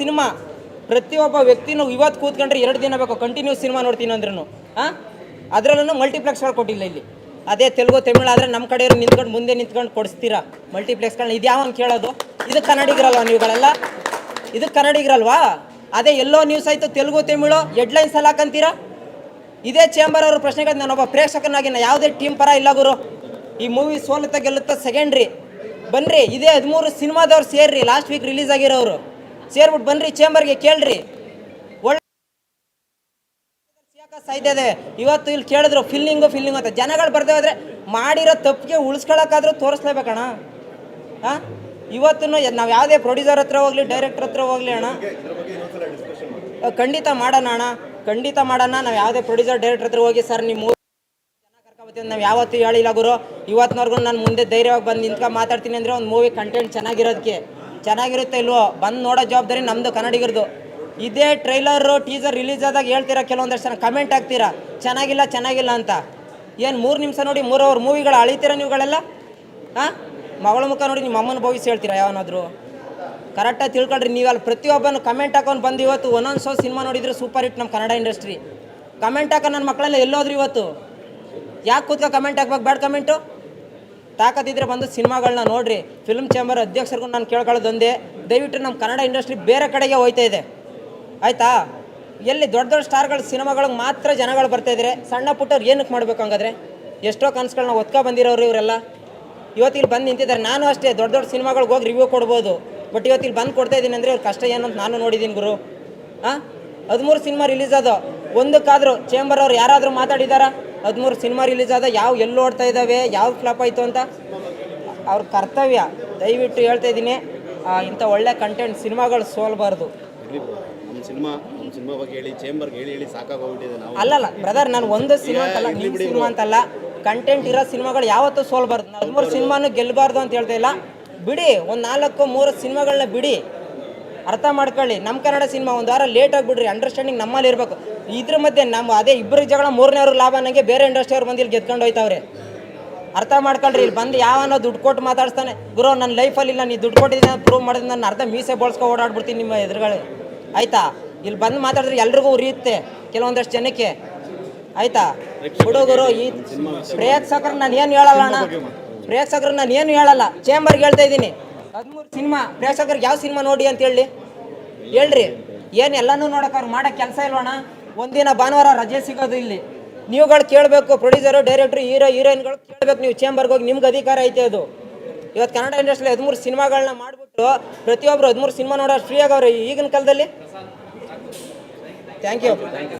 Cinema, ಪ್ರತಿಯೊಬ್ಬ ವ್ಯಕ್ತಿನೂ ಇವತ್ತು ಕೂತ್ಕೊಂಡ್ರೆ ಎರಡು ದಿನ ಬೇಕು ಕಂಟಿನ್ಯೂ ಸಿನಿಮಾ ನೋಡ್ತೀನಿ ಅಂದ್ರೂ ಹಾಂ ಅದರಲ್ಲೂ ಮಲ್ಟಿಪ್ಲೆಕ್ಸ್ಗಳು ಕೊಟ್ಟಿಲ್ಲ ಇಲ್ಲಿ. ಅದೇ ತೆಲುಗು, ತಮಿಳು ಆದರೆ ನಮ್ಮ ಕಡೆಯವ್ರು ನಿಂತ್ಕೊಂಡು ಮುಂದೆ ನಿಂತ್ಕೊಂಡು ಕೊಡಿಸ್ತೀರಾ? ಮಲ್ಟಿಪ್ಲೆಕ್ಸ್ಗಳನ್ನ ಇದು ಯಾವನ್ ಕೇಳೋದು? ಇದು ಕನ್ನಡಿಗರಲ್ವಾ ನೀವುಗಳೆಲ್ಲ? ಇದು ಕನ್ನಡಿಗರಲ್ವಾ? ಅದೇ ಎಲ್ಲೋ ನ್ಯೂಸ್ ಆಯಿತು, ತೆಲುಗು, ತಮಿಳು ಹೆಡ್ಲೈನ್ಸ್ ಎಲ್ಲ ಹಾಕಂತೀರಾ? ಇದೇ ಚೇಂಬರ್ ಅವ್ರ ಪ್ರಶ್ನೆಗಳು ನಾನೊಬ್ಬ ಪ್ರೇಕ್ಷಕನಾಗಿ ನಾ ಯಾವುದೇ ಟೀಮ್ ಪರ ಇಲ್ಲ ಗುರು. ಈ ಮೂವಿ ಸೋಲುತ್ತಾ ಗೆಲ್ಲುತ್ತಾ ಸೆಕೆಂಡ್ರಿ ಬನ್ನಿರಿ ಇದೇ ಹದಿಮೂರು ಸಿನಿಮಾದವ್ರು ಸೇರ್ರಿ ಲಾಸ್ಟ್ ವೀಕ್ ರಿಲೀಸ್ ಆಗಿರೋರು. ಸೇರ್ಬಿಟ್ಟು ಬನ್ರಿ ಚೇಂಬರ್ಗೆ ಕೇಳ್ರಿ. ಒಳ್ಳೆ ಸಾಯ್ತಾ ಇದೆ. ಇವತ್ತು ಇಲ್ಲಿ ಕೇಳಿದ್ರು, ಫಿಲ್ಲಿಂಗು ಫಿಲ್ಲಿಂಗು ಅಂತ. ಜನಗಳು ಬರ್ದೇ ಹೋದ್ರೆ ಮಾಡಿರೋ ತಪ್ಪಿಗೆ ಉಳಿಸ್ಕೊಳಕ್ಕಾದ್ರೂ ತೋರಿಸ್ಲೇಬೇಕಣ್ಣ. ಹಾಂ ಇವತ್ತು ನಾವು ಯಾವುದೇ ಪ್ರೊಡ್ಯೂಸರ್ ಹತ್ರ ಹೋಗ್ಲಿ ಡೈರೆಕ್ಟರ್ ಹತ್ರ ಹೋಗ್ಲಿ ಅಣ್ಣ. ಖಂಡಿತ ಮಾಡೋಣ ಅಣ್ಣ. ಖಂಡಿತ ಮಾಡೋಣ. ನಾವು ಯಾವುದೇ ಪ್ರೊಡ್ಯೂಸರ್ ಡೈರೆಕ್ಟರ್ ಹತ್ರ ಹೋಗಿ, ಸರ್, ನಿಮ್ಮ ಕರ್ಕೊಬತ್ತೀವಿ ನಾವು ಯಾವತ್ತೂ ಹೇಳಿಲ್ಲ ಗುರು. ಇವತ್ತಿನವರೆಗೂ ನಾನು ಮುಂದೆ ಧೈರ್ಯವಾಗಿ ಬಂದು ನಿಂತ್ಕೊಂಡು ಮಾತಾಡ್ತೀನಿ ಅಂದರೆ ಒಂದು ಮೂವಿ ಕಂಟೆಂಟ್ ಚೆನ್ನಾಗಿರೋದಕ್ಕೆ ಚೆನ್ನಾಗಿರುತ್ತೆ ಇಲ್ವೋ? ಬಂದು ನೋಡೋ ಜವಾಬ್ದಾರಿ ನಮ್ಮದು ಕನ್ನಡಿಗರದು. ಇದೇ ಟ್ರೈಲರು ಟೀಸರ್ ರಿಲೀಸ್ ಆದಾಗ ಹೇಳ್ತೀರಾ ಕೆಲವೊಂದಷ್ಟು ಜನ? ಕಮೆಂಟ್ ಹಾಕ್ತೀರಾ? ಚೆನ್ನಾಗಿಲ್ಲ ಚೆನ್ನಾಗಿಲ್ಲ ಅಂತ. ಏನು ಮೂರು ನಿಮಿಷ ನೋಡಿ ಮೂರು ಅವರ್ ಮೂವಿಗಳು ಅಳಿತೀರಾ ನೀವುಗಳೆಲ್ಲ? ಹಾಂ? ಮಗಳ ಮುಖ ನೋಡಿ ನಿಮ್ಮ ಅಮ್ಮನ ಭವಿಷ್ಯ ಹೇಳ್ತೀರಾ ಯಾವನಾದರೂ? ಕರೆಕ್ಟಾಗಿ ತಿಳ್ಕೊಳ್ರಿ, ನೀವಲ್ಲಿ ಪ್ರತಿಯೊಬ್ಬನು ಕಮೆಂಟ್ ಹಾಕೊಂಡು ಬಂದು ಇವತ್ತು. ಒಂದೊಂದು ಶೋ ಸಿನಿಮಾ ನೋಡಿದರೆ ಸೂಪರ್ ಹಿಟ್ ನಮ್ಮ ಕನ್ನಡ ಇಂಡಸ್ಟ್ರಿ ಕಮೆಂಟ್ ಹಾಕೋ ನನ್ನ ಮಕ್ಕಳೆಲ್ಲ ಎಲ್ಲೋದ್ರು ಇವತ್ತು. ಯಾಕೆ ಕೂತ್ಕೊ ಕಮೆಂಟ್ ಹಾಕ್ಬೇಕು? ಬ್ಯಾಡ್ ಕಮೆಂಟು ತಾಕತ್ತಿದ್ರೆ ಬಂದು ಸಿನಿಮಾಗಳನ್ನ ನೋಡ್ರಿ. ಫಿಲ್ಮ್ ಚೇಂಬರ್ ಅಧ್ಯಕ್ಷರಿಗೂ ನಾನು ಕೇಳ್ಕೊಳ್ಳೋದು ಒಂದೇ ದಯವಿಟ್ಟು ನಮ್ಮ ಕನ್ನಡ ಇಂಡಸ್ಟ್ರಿ ಬೇರೆ ಕಡೆಗೆ ಹೋಯ್ತಾ ಇದೆ. ಆಯ್ತಾ? ಎಲ್ಲಿ ದೊಡ್ಡ ದೊಡ್ಡ ಸ್ಟಾರ್ಗಳು ಸಿನಿಮಾಗಳಿಗೆ ಮಾತ್ರ ಜನಗಳು ಬರ್ತಾ ಇದ್ದಾರೆ ಸಣ್ಣ ಪುಟ್ಟವ್ರು ಏನಕ್ಕೆ ಮಾಡ್ಬೇಕು ಹಂಗಾದ್ರೆ? ಎಷ್ಟೋ ಕನಸುಗಳನ್ನ ಒತ್ಕೊ ಬಂದಿರೋರು ಇವರೆಲ್ಲ. ಇವತ್ತು ಬಂದು ನಿಂತಿದ್ದಾರೆ ನಾನು ಅಷ್ಟೇ ದೊಡ್ಡ ದೊಡ್ಡ ಸಿನಿಮಾಗಳಿಗೆ ಹೋಗಿ ರಿವ್ಯೂ ಕೊಡ್ಬೋದು. ಬಟ್ ಇವತ್ತು ಬಂದು ಕೊಡ್ತಾ ಇದ್ದೀನಿ ಅಂದರೆ ಅವ್ರ ಕಷ್ಟ ಏನು ಅಂತ ನಾನು ನೋಡಿದ್ದೀನಿ ಗುರು. ಹಾಂ ಹದಿಮೂರು ಸಿನಿಮಾ ರಿಲೀಸ್ ಆದ. ಒಂದಕ್ಕಾದರೂ ಚೇಂಬರ್ ಅವ್ರು ಯಾರಾದರೂ ಮಾತಾಡಿದಾರಾ? ಹದಿಮೂರು ಸಿನಿಮಾ ರಿಲೀಸ್ ಆದ ಯಾವ ಎಲ್ಲಿ ಓಡ್ತಾ ಇದ್ದಾವೆ ಯಾವ ಫ್ಲಾಪ್ ಆಯಿತು ಅಂತ ಅವ್ರ ಕರ್ತವ್ಯ. ದಯವಿಟ್ಟು ಹೇಳ್ತಾ ಇದ್ದೀನಿ ಇಂಥ ಒಳ್ಳೆ ಕಂಟೆಂಟ್ ಸಿನಿಮಾಗಳು ಸೋಲ್ಬಾರ್ದು. ಸಿನಿಮಾ ನಮ್ಮ ಸಿನಿಮಾ ಬಗ್ಗೆ ಹೇಳಿ ಚೇಂಬರ್ಗೆ ಹೇಳಿ ಹೇಳಿ ಸಾಕಾಗೋಗ್ಬಿಟ್ಟಿದೆ ನಾವು. ಅಲ್ಲಲ್ಲ ಬ್ರದರ್ ನಾನು ಒಂದು ಸಿನಿಮಾ ಅಂತಲ್ಲ ನಿಮ್ಮ ಸಿನಿಮಾ ಅಂತಲ್ಲ ಕಂಟೆಂಟ್ ಇರೋ ಸಿನಿಮಾಗಳು ಯಾವತ್ತೂ ಸೋಲ್ಬಾರ್ದು. ಹದಿಮೂರು ಸಿನಿಮಾನು ಗೆಲ್ಲಬಾರ್ದು ಅಂತ ಹೇಳ್ತಾ ಇಲ್ಲ. ಬಿಡಿ ಒಂದು ನಾಲ್ಕು ಮೂರು ಸಿನಿಮಾಗಳನ್ನ ಬಿಡಿ. ಅರ್ಥ ಮಾಡ್ಕೊಳ್ಳಿ. ನಮ್ಮ ಕನ್ನಡ ಸಿನಿಮಾ ಒಂದು ವಾರ ಲೇಟ್ ಆಗಿಬಿಡ್ರಿ ಅಂಡರ್ಸ್ಟ್ಯಾಂಡಿಂಗ್ ನಮ್ಮಲ್ಲಿ ಇರಬೇಕು. ಇದ್ರ ಮಧ್ಯೆ ನಮ್ಮ ಅದೇ ಇಬ್ಬರಿಗೆ ಜಗಳ ಮೂರನೇವ್ರು ಲಾಭ ನನಗೆ ಬೇರೆ ಇಂಡಸ್ಟ್ರಿ ಅವ್ರು ಬಂದು ಇಲ್ಲಿ ಗೆದ್ಕೊಂಡು ಹೋಯ್ತವ್ರೆ. ಅರ್ಥ ಮಾಡ್ಕೊಳ್ರಿ, ಇಲ್ಲಿ ಬಂದು ಯಾವನೋ ದುಡ್ಡು ಕೊಟ್ಟು ಮಾತಾಡ್ತಾನೆ ಗುರು ನನ್ನ ಲೈಫಲ್ಲಿ ಇಲ್ಲ, ನೀ ದುಡ್ಡು ಕೊಟ್ಟಿದ್ದೀನಿ ಪ್ರೂವ್ ಮಾಡಿದ್ರೆ ನಾನು ಅರ್ಧ ಮೀಸೆ ಬಳಸ್ಕೊ ಓಡಾಡ್ಬಿಡ್ತೀನಿ ನಿಮ್ಮ ಎದುರುಗಳು ಆಯ್ತಾ? ಇಲ್ಲಿ ಬಂದು ಮಾತಾಡಿದ್ರೆ ಎಲ್ರಿಗೂ ಉರಿಯುತ್ತೆ ಕೆಲವೊಂದಷ್ಟು ಜನಕ್ಕೆ. ಆಯ್ತಾ? ಹುಡುಗರು ಈ ಪ್ರೇಕ್ಷಕರು ನಾನು ಏನು ಹೇಳಲ್ಲ ಅಣ್ಣ? ಪ್ರೇಕ್ಷಕರು ನಾನು ಏನು ಹೇಳಲ್ಲ? ಚೇಂಬರ್ಗೆ ಹೇಳ್ತಾ ಇದ್ದೀನಿ. ಹದಿಮೂರು ಸಿನಿಮಾ, ಪ್ರೇಕ್ಷಕರಿಗೆ ಯಾವ ಸಿನಿಮಾ ನೋಡಿ ಅಂತ ಹೇಳಿ. ಹೇಳ್ರಿ, ಏನು ಎಲ್ಲನೂ ನೋಡಕ್ಕೆ ಅವ್ರು ಮಾಡೋ ಕೆಲಸ ಇಲ್ವಣ ಒಂದಿನ ಭಾನುವಾರ ರಜೆ ಸಿಗೋದು ಇಲ್ಲಿ. ನೀವುಗಳು ಕೇಳಬೇಕು ಪ್ರೊಡ್ಯೂಸರು ಡೈರೆಕ್ಟ್ರು ಹೀರೋ ಹೀರೋಯಿನ್ಗಳು ಕೇಳಬೇಕು, ನೀವು ಚೇಂಬರ್ಗೆ ಹೋಗಿ ನಿಮ್ಗೆ ಅಧಿಕಾರ ಐತೆ ಅದು. ಇವತ್ತು ಕನ್ನಡ ಇಂಡಸ್ಟ್ರಿ ಹದಿಮೂರು ಸಿನಿಮಾಗಳನ್ನ ಮಾಡಿಬಿಟ್ಟು ಪ್ರತಿಯೊಬ್ಬರು ಹದಿಮೂರು ಸಿನಿಮಾ ನೋಡೋ ಫ್ರೀ ಆಗವ್ರೆ ಈಗಿನ ಕಾಲದಲ್ಲಿ. Thank you